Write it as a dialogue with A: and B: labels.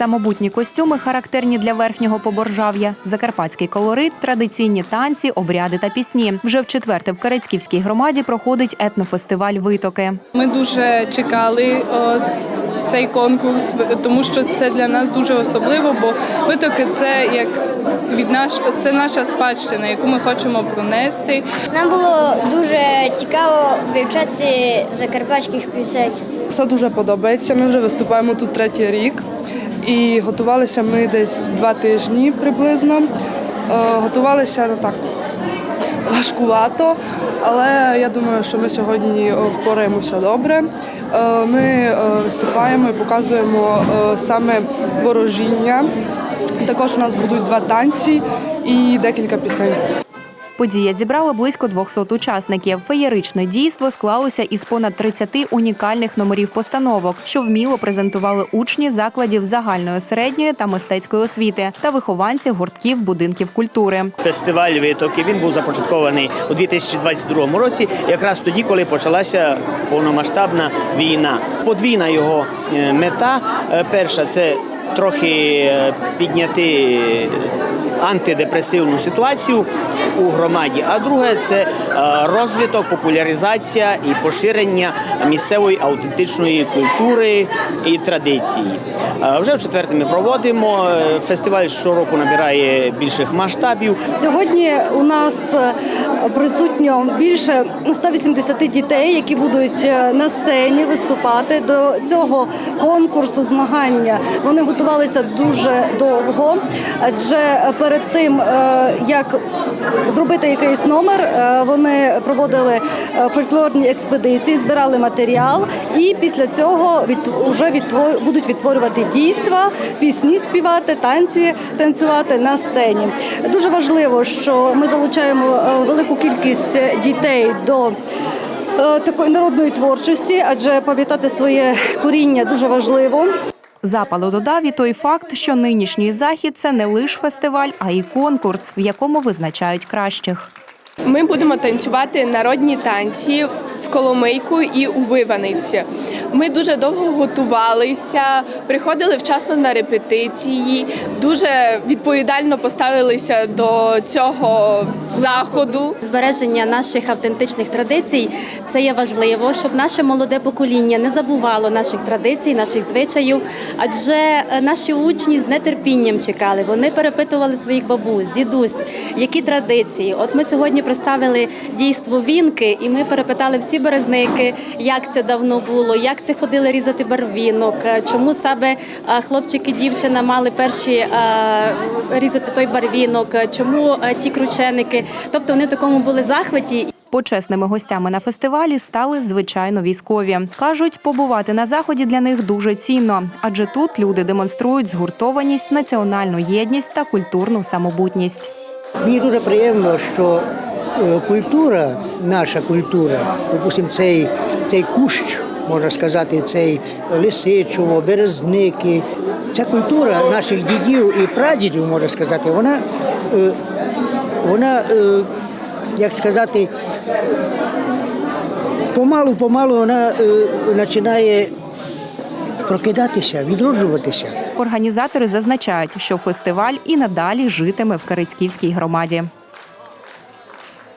A: Самобутні костюми характерні для верхнього поборжав'я, закарпатський колорит, традиційні танці, обряди та пісні. Вже в четверте в Карицьківській громаді проходить етнофестиваль Витоки.
B: Ми дуже чекали цей конкурс, тому що це для нас дуже особливо, бо витоки це як від наш це наша спадщина, яку ми хочемо пронести.
C: Нам було дуже цікаво вивчати закарпатських пісень.
D: Все дуже подобається. Ми вже виступаємо тут третій рік. І готувалися ми десь два тижні приблизно. Е, Готувалися ну так важкувато, але я думаю, що ми сьогодні е, впораємося добре. Е, Ми виступаємо і показуємо саме ворожіння. Також у нас будуть два танці і декілька пісень.
A: Подія зібрала близько 200 учасників. Феєричне дійство склалося із понад 30 унікальних номерів постановок, що вміло презентували учні закладів загальної середньої та мистецької освіти та вихованці гуртків будинків культури.
E: Фестиваль витоки він був започаткований у 2022 році, якраз тоді, коли почалася повномасштабна війна. Подвійна його е, мета. Е, Перша це трохи е, підняти антидепресивну ситуацію у громаді. А друге це е, розвиток, популяризація і поширення місцевої аутентичної культури і традиції. Е, Вже в четверте ми проводимо. Е, Фестиваль щороку набирає більших масштабів.
F: Сьогодні у нас присутньо більше 180 дітей, які будуть на сцені виступати до цього конкурсу змагання. Вони готувалися дуже довго, адже перед тим е, як зробити якийсь номер, е, вони проводили е, фольклорні експедиції, збирали матеріал, і після цього вже відтвор будуть відтворювати дійства, пісні співати, танці танцювати на сцені. Дуже важливо, що ми залучаємо велику кількість дітей до такої народної творчості, адже пам'ятати своє коріння дуже важливо.
A: Запалу додав і той факт, що нинішній захід це не лише фестиваль, а й конкурс, в якому визначають кращих.
G: Ми будемо танцювати народні танці з коломийкою і у виваниці. Ми дуже довго готувалися, приходили вчасно на репетиції, дуже відповідально поставилися до цього заходу.
H: Збереження наших автентичних традицій це є важливо, щоб наше молоде покоління не забувало наших традицій, наших звичаїв. Адже е, наші учні з нетерпінням чекали. Вони перепитували своїх бабусь, дідусь, які традиції. От ми сьогодні представили дійство вінки, і ми перепитали всі березники, як це давно було, як це ходили різати барвінок, е, чому саме е, хлопчик і дівчина мали перші е, різати той барвінок, чому ті крученики. Тобто вони в такому були захваті.
A: Почесними гостями на фестивалі стали звичайно військові. кажуть, побувати на заході для них дуже цінно, адже тут люди демонструють згуртованість, національну єдність та культурну самобутність.
I: Мені дуже приємно, що культура, наша культура, допустимо, цей, цей кущ, можна сказати, цей лисичово, березники, ця культура наших дідів і прадідів, можна сказати, вона, е, вона е, як сказати, помалу-помалу вона е, починає прокидатися, відроджуватися.
A: Організатори зазначають, що фестиваль і надалі житиме в Карицьківській громаді.